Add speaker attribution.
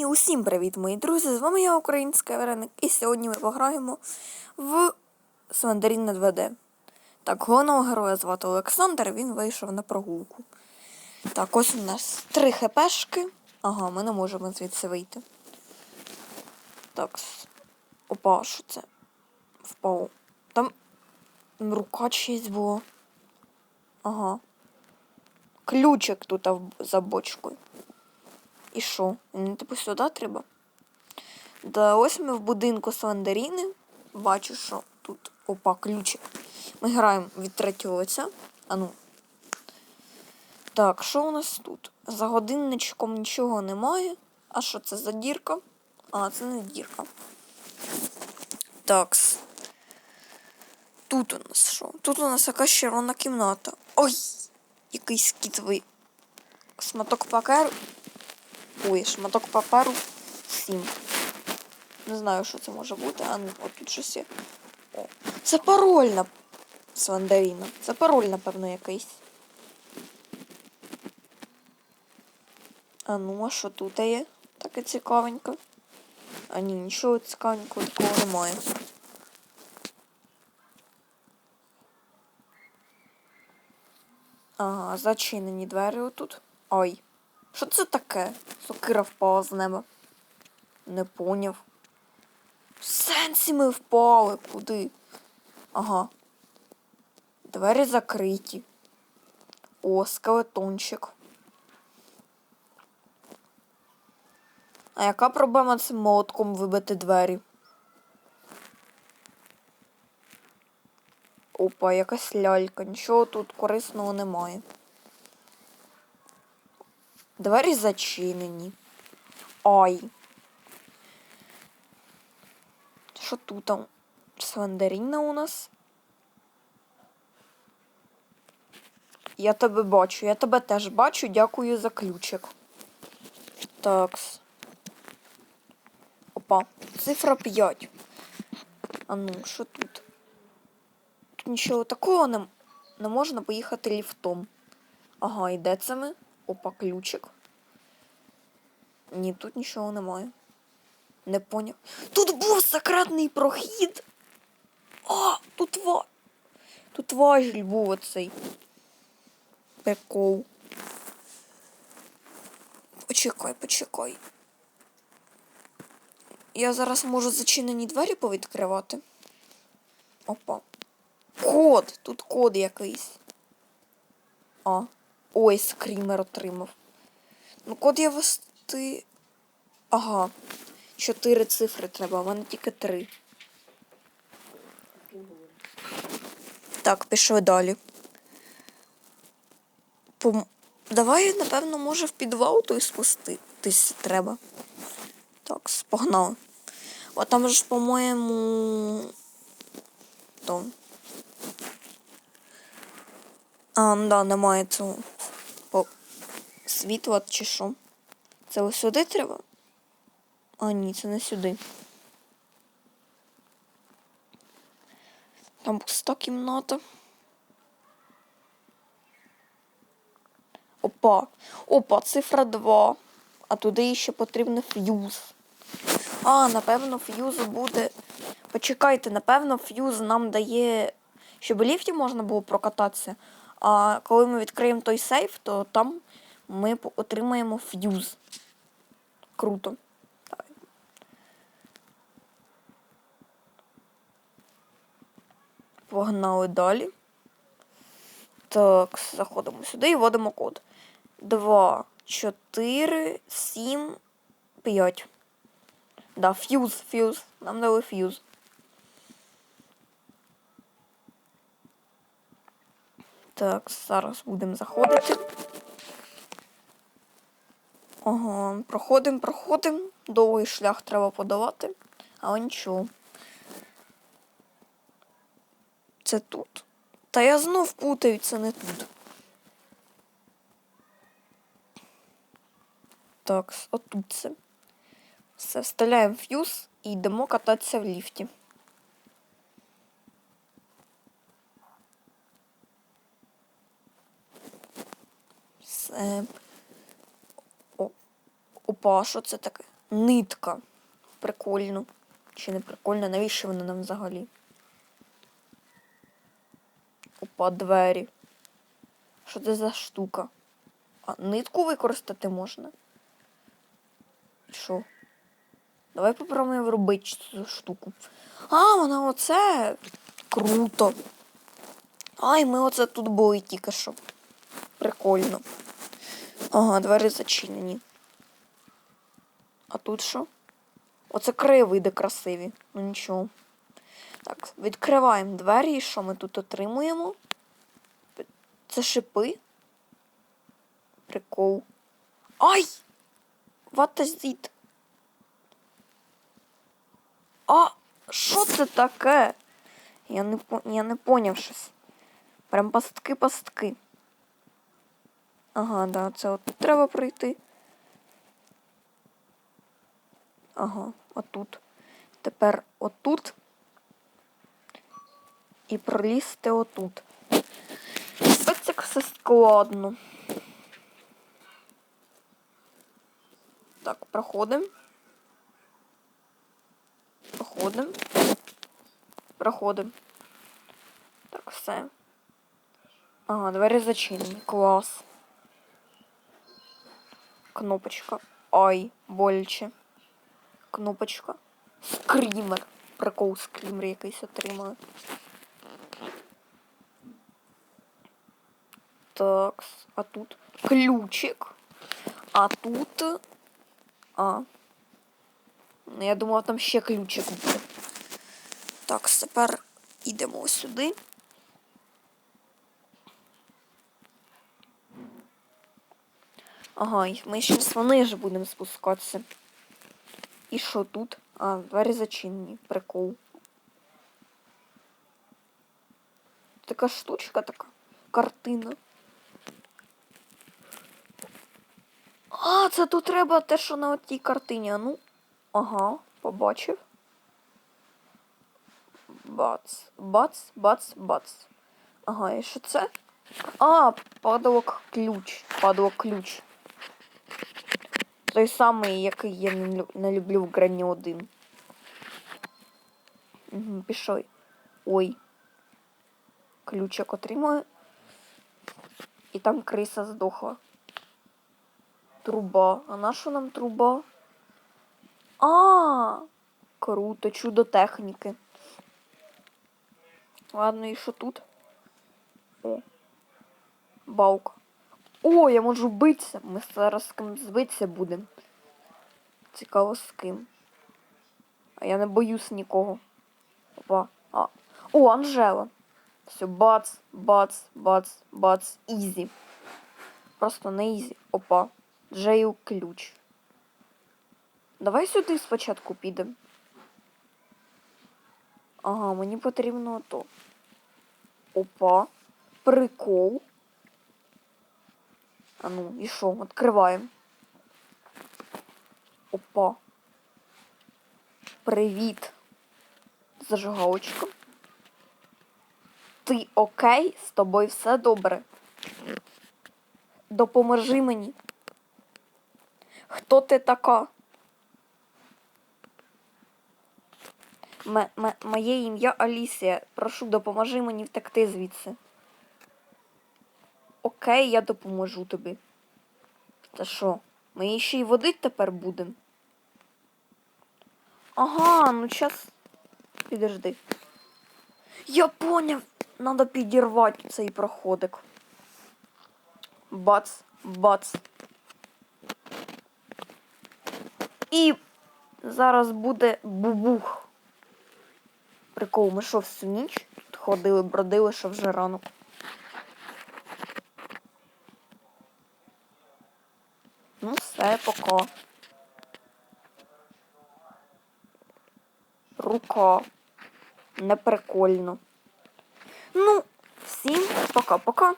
Speaker 1: І усім привіт, мої друзі! З вами я, українська Вареник, і сьогодні ми пограємо в Слендерін на 2D. Так, головного героя звати Олександр, він вийшов на прогулку. Так, ось у нас три хпшки. Ага, ми не можемо звідси вийти. Так. Опа, що це? Впав. Там рука чиясь була. Ага. Ключик тут за бочкою. І що? Мені типу сюди треба? Да, ось ми в будинку Слендеріни. Бачу, що тут опа, ключик. Ми граємо від третього лиця. А ну. Так, що у нас тут? За годинничком нічого немає. А що це за дірка? А, це не дірка. Такс. Тут у нас що? Тут у нас якась червона кімната. Ой! Якийсь кітовий шматок паперу. Ой, шматок паперу 7. Не знаю, що це може бути, а ну, от тут щось є. О, це парольна Слендеріна. Це пароль, напевно, якийсь. А ну, а що тут є? Таке цікавенько. А ні, нічого цікавенького такого немає. Ага, зачинені двері отут. Ой. Що це таке? Сокира впала з неба. Не поняв. В сенсі ми впали. Куди? Ага. Двері закриті. О, скелетончик. А яка проблема цим молотком вибити двері? Опа, якась лялька. Нічого тут корисного немає. Двері зачинені. Ай. Що тут там? Слендеріна у нас? Я тебе бачу, я тебе теж бачу, дякую за ключик. Такс. Опа, цифра 5. А ну, що тут? Тут нічого такого не, не можна поїхати ліфтом. Ага, і де це ми? Опа, ключик. Ні, тут нічого немає. Не поняв. Тут був секретний прохід. А, тут ва. Тут важіль був оцей. Прикол. Почекай, почекай. Я зараз можу зачинені двері повідкривати. Опа. Код! Тут код якийсь. А. Ой, скрімер отримав. Ну, код я вести. Ага. Чотири цифри треба, а в мене тільки три. Так, пішли далі. Пом... Давай, напевно, може в підвал той спуститись треба. Так, погнали. О, там ж, по-моєму. То. А, ну да, немає цього. О, світла чи що? Це ось сюди треба? А, ні, це не сюди. Там пуста кімната. Опа. Опа, цифра 2. А туди ще потрібно ф'юз. А, напевно, ф'юз буде. Почекайте, напевно, ф'юз нам дає, щоб в ліфті можна було прокататися. А коли ми відкриємо той сейф, то там ми отримаємо ф'юз. Круто. Погнали далі. Так, заходимо сюди і вводимо код. 2, 4, 7, 5. Да, фьюз, фьюз. Нам дали фьюз. Так, зараз будемо заходити. Ага, проходимо, проходимо. Довгий шлях треба подавати, але нічого. Це тут. Та я знов путаю, це не тут. Так, отут це. Все, вставляємо фьюз і йдемо кататися в ліфті. Все. О, опа, що це таке? нитка. Прикольно. Чи не прикольно? Навіщо вона нам взагалі? Опа, двері. Що це за штука? А нитку використати можна? Що? Давай попробуємо робити цю штуку. А, вона оце. Круто. Ай, ми оце тут були тільки що. Прикольно. Ага, двері зачинені. А тут що? Оце краєвиди красиві. Ну нічого. Так, відкриваємо двері і що ми тут отримуємо? Це шипи. Прикол. Ай! Is? А, що це таке? Я не, я не поняв щось. Прям пастки пастки. Ага, да, це от тут треба пройти. Ага, отут. Тепер отут. І пролізти отут. Ось як все складно. Так, проходимо. Проходимо. Проходимо. Так, все. Ага, двері зачинені. Клас. Кнопочка. Ай, боляче. Кнопочка. Скрімер. Прикол скрімер якийсь отримали. Так, а тут ключик. А тут. А. Я думала, там ще ключик буде. Так, тепер йдемо сюди. Ага, ми ще вниз будемо спускатися. І що тут? А, двері зачинені. Прикол. Така штучка така. Картина. А, це тут треба те, що на тій картині. А ну. Ага, побачив. Бац, бац, бац, бац. Ага, і що це? А, падалок ключ. Падалок ключ. Той самий, який я не лю- не люблю в Грані 1. Угу, пішов. Ой. Ключик отримую. І там криса здохла. Труба. А на що нам труба? А, круто, чудо техніки. Ладно, і що тут? О. Балка. О, я можу битися. Ми зараз з ким збитися будемо. Цікаво з ким. А я не боюсь нікого. Опа. А. О, Анжела. Все, бац, бац, бац, бац. Ізі. Просто не ізі. Опа. Джею ключ. Давай сюди спочатку підемо. Ага, мені потрібно то. Опа. Прикол. А ну, і що? Відкриваємо. Опа. Привіт. Зажигалочка. Ти окей? З тобою все добре. Допоможи мені. Хто ти така? Моє ім'я Алісія. Прошу, допоможи мені втекти звідси. Окей, я допоможу тобі. Та що? Ми її ще й водить тепер будемо? Ага, ну час. Підожди. Я поняв. Надо підірвати цей проходик. Бац, бац. І зараз буде бубух. Прикол, ми що всю ніч тут ходили, бродили, що вже ранок. Все, пока. Рука. Неприкольно. Ну, всім пока-пока.